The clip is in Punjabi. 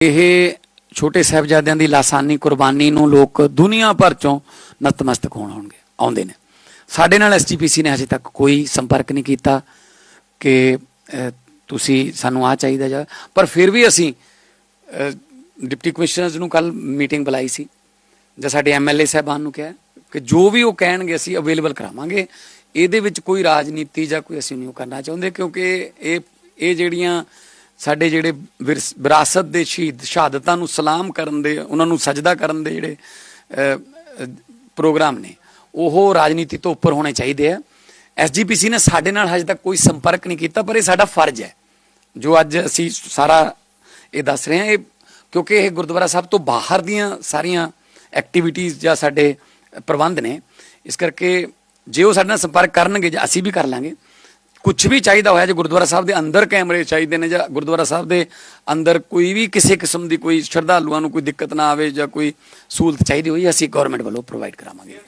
ਇਹ ਛੋਟੇ ਸਾਹਿਬਜ਼ਾਦਿਆਂ ਦੀ ਲਾਸਾਨੀ ਕੁਰਬਾਨੀ ਨੂੰ ਲੋਕ ਦੁਨੀਆ ਭਰ ਚੋਂ ਨਤਮਸਤਕ ਹੋਣ ਆਉਣਗੇ, ਆਉਂਦੇ ਨੇ। ਸਾਡੇ ਨਾਲ ਐਸਜੀਪੀਸੀ ਨੇ ਹਜੇ ਤੱਕ ਕੋਈ ਸੰਪਰਕ ਨਹੀਂ ਕੀਤਾ ਕਿ ਤੁਸੀਂ ਸਾਨੂੰ ਆ ਚਾਹੀਦਾ ਜਾਂ, ਪਰ ਫਿਰ ਵੀ ਅਸੀਂ ਡਿਪਟੀ ਕਮਿਸ਼ਨਰਸ ਨੂੰ ਕੱਲ ਮੀਟਿੰਗ ਬੁਲਾਈ ਸੀ, ਜਾਂ ਸਾਡੇ ਐਮਐਲਏ ਸਾਹਿਬਾਨ ਨੂੰ ਕਿਹਾ ਕਿ ਜੋ ਵੀ ਉਹ ਕਹਿਣਗੇ ਅਸੀਂ ਅਵੇਲੇਬਲ ਕਰਾਵਾਂਗੇ। ਇਹਦੇ ਵਿੱਚ ਕੋਈ ਰਾਜਨੀਤੀ ਜਾਂ ਕੋਈ ਅਸੀਂ ਨਹੀਂ ਉਹ ਕਰਨਾ ਚਾਹੁੰਦੇ, ਕਿਉਂਕਿ ਇਹ ਇਹ ਜਿਹੜੀਆਂ ਸਾਡੇ ਜਿਹੜੇ ਵਿਰਸ- ਵਿਰਾਸਤ ਦੇ ਸ਼ਹੀਦ, ਸ਼ਹਾਦਤਾਂ ਨੂੰ ਸਲਾਮ ਕਰਨ ਦੇ, ਉਹਨਾਂ ਨੂੰ ਸਜਦਾ ਕਰਨ ਦੇ ਜਿਹੜੇ ਪ੍ਰੋਗਰਾਮ ਨੇ, ਉਹ ਰਾਜਨੀਤੀ ਤੋਂ ਉੱਪਰ ਹੋਣੇ ਚਾਹੀਦੇ ਆ। ਐਸਜੀਪੀਸੀ ਨੇ ਸਾਡੇ ਨਾਲ ਹਜੇ ਤੱਕ ਕੋਈ ਸੰਪਰਕ ਨਹੀਂ ਕੀਤਾ, ਪਰ ਇਹ ਸਾਡਾ ਫਰਜ਼ ਹੈ। ਜੋ ਅੱਜ ਅਸੀਂ ਸਾਰਾ ਇਹ ਦੱਸ ਰਹੇ ਹਾਂ, ਇਹ ਕਿਉਂਕਿ ਇਹ ਗੁਰਦੁਆਰਾ ਸਾਹਿਬ ਤੋਂ ਬਾਹਰ ਦੀਆਂ ਸਾਰੀਆਂ ਐਕਟੀਵਿਟੀਆਂ ਜਾਂ ਸਾਡੇ ਪ੍ਰਬੰਧ ਨੇ, ਇਸ ਕਰਕੇ ਜੇ ਉਹ ਸਾਡੇ ਨਾਲ ਸੰਪਰਕ ਕਰਨਗੇ ਜਾਂ ਅਸੀਂ ਵੀ ਕਰ ਲਾਂਗੇ ਕੁਝ ਵੀ ਚਾਹੀਦਾ ਹੋਇਆ ਜੇ ਗੁਰਦੁਆਰਾ ਸਾਹਿਬ ਦੇ ਅੰਦਰ ਕੈਮਰੇ ਚਾਹੀਦੇ ਨੇ ਜਾਂ ਗੁਰਦੁਆਰਾ ਸਾਹਿਬ ਦੇ ਅੰਦਰ ਕੋਈ ਵੀ ਕਿਸੇ ਕਿਸਮ ਦੀ ਕੋਈ ਸ਼ਰਧਾਲੂਆਂ ਨੂੰ ਕੋਈ ਦਿੱਕਤ ਨਾ ਆਵੇ ਜਾਂ ਕੋਈ ਸਹੂਲਤ ਚਾਹੀਦੀ ਹੋਈ, ਅਸੀਂ ਗਵਰਨਮੈਂਟ ਵੱਲੋਂ ਪ੍ਰੋਵਾਈਡ ਕਰਾਵਾਂਗੇ।